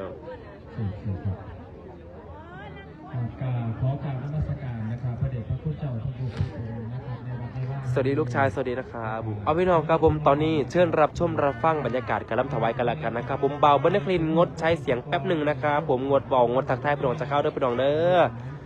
น้องสี่สี่ครับอ่ากราบขอกราบนมัสการนะครับพระเดชพระคุณเจ้าทุกผู้ทุกคนนะครับในวันในว่าสวัสดีลูกชายสวัสดีนะครับเอาพี่น้องครับผมตอนนี้เชิญรับชมรับฟังบรรยากาศการรำถวายกันละกันนะครับผมเบาเบนคลินงดใช้เสียงแป๊บหนึ่งนะครับผมงดเบางดทักทายพี่น้องจะเข้าเด้อพี่น้องเด้อขอ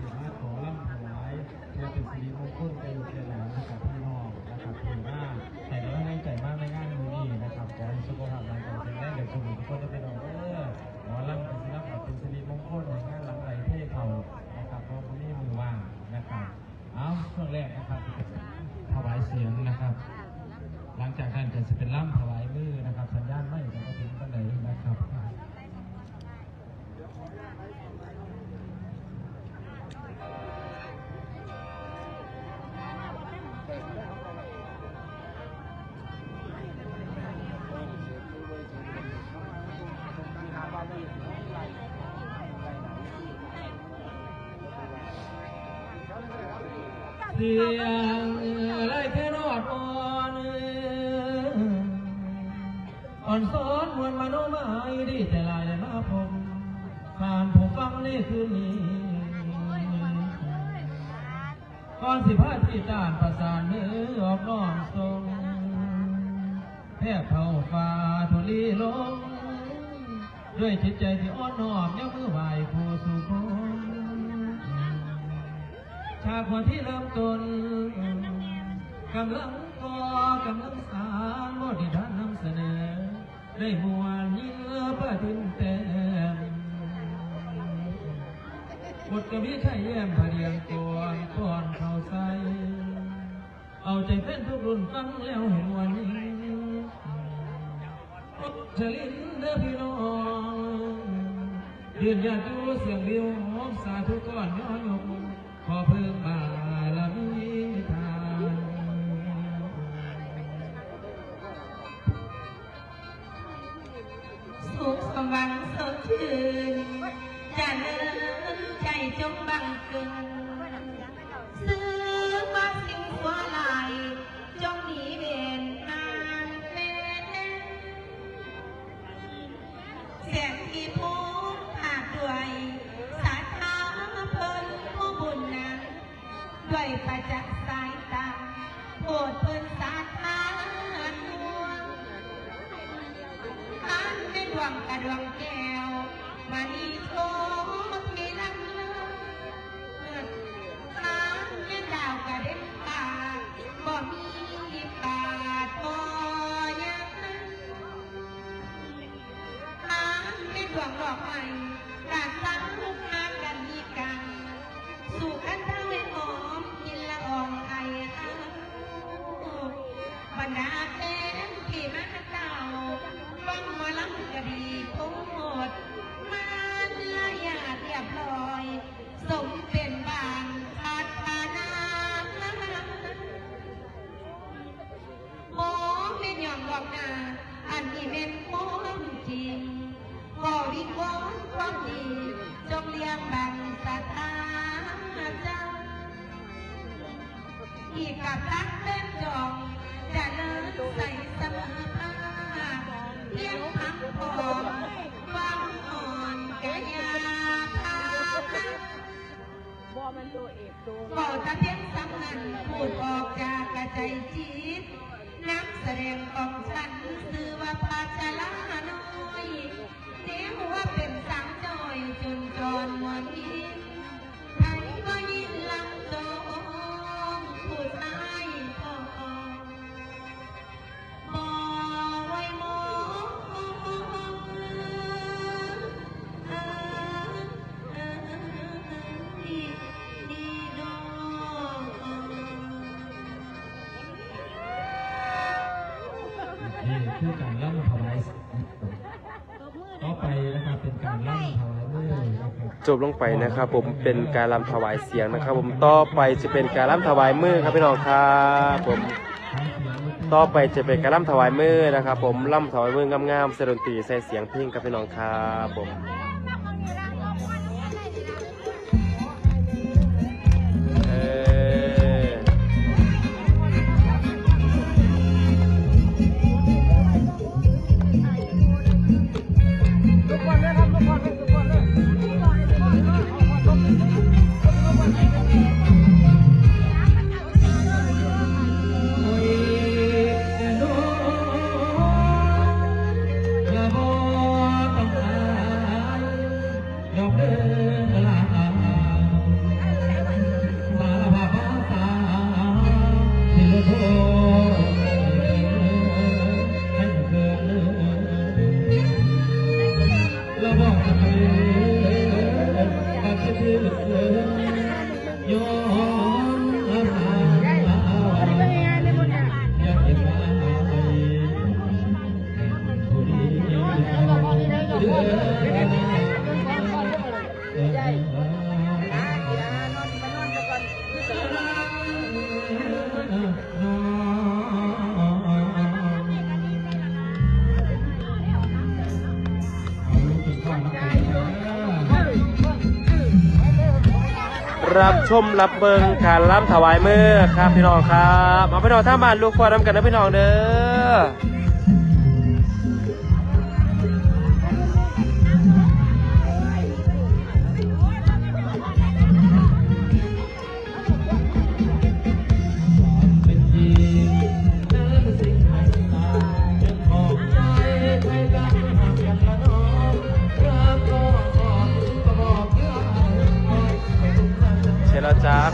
สียงไรแค่รอดอ่อนอ่อนซ้อนมวลมโนหมายดีแต่ลายมาผมผ่านผมฟังในคืนนี้ก่อนสิพาที่ตานประสานมือออกน้อมทรงแทบเท่าฟ้าทุลีลง ด้วยจิตใจที่อ่อนน้อมยกมือไหวผู้สู่ค นฉากวันที่เริ่มต้นกำลังก่อกำลังสารบทที่ท่านนำเสนอ ได้มวลเยื่อประทินเต็มบทกวีไทยแย้มพะเรียงก่อนก่อนเข้าใส่เอาใจเพื่อนทุกรุ่นฟังแล้วเห็นวันนี้ชลินเด้อพี่น้องยืนยัดดูเสียงเดียวหอมสาธุก่อนย้อนยกขอ อเพิ่มบาละมีทานสุขสว่างสดชื่นจะเลินใจจงบังเกิน ประจักษ์สายตาโปรดเพิ่นสาธาดวงอันเป็นดวงกระดวงแก้วมานีโชที่ลังเลทางยันดาวกระเด็นตาบ่มีปาดพอยังทางเป็นดวงดอกไม้ อีกกับรักเป็นจองจะเลิศใส่เสมอภาเพียงพักพอฟังอ่อนกยาภาพบอมันตัวเอกตัวบอตะเพียงสำนันพูดออกจากกระใจจิตนักแสดงของฉันชื่อว่าภาชลาน้อยเสียงว่าเป็น จบลงไปนะครับ ผมเป็นการรำถวายเสียงนะครับ ผมต่อไปจะเป็นการรำถวายมือครับพี่น้องครับผมต่อไปจะเป็นการรำถวายมือนะครับ ผมรำถวายมืองามๆเสดนตรีใส่เสียงเพลงครับพี่น้องครับผม รับชมรับเบิงการล้ำถวายเมื่อครับพี่น้องครับ มาพี่น้องถ้ามาลูกควานำกันนะพี่น้องเด้อ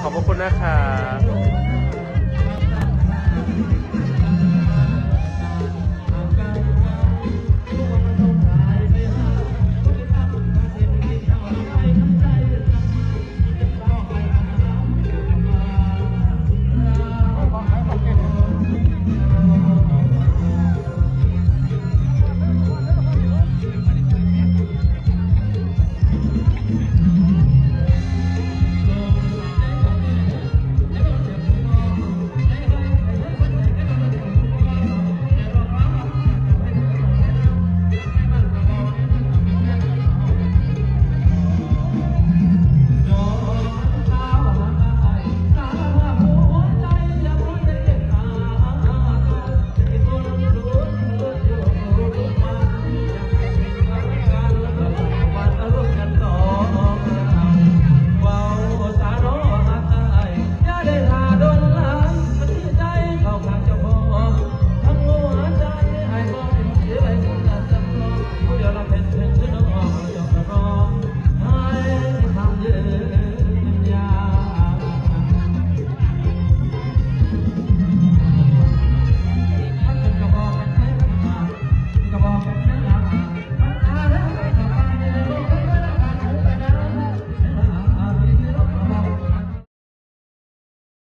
ขอบพระคุณนะครับ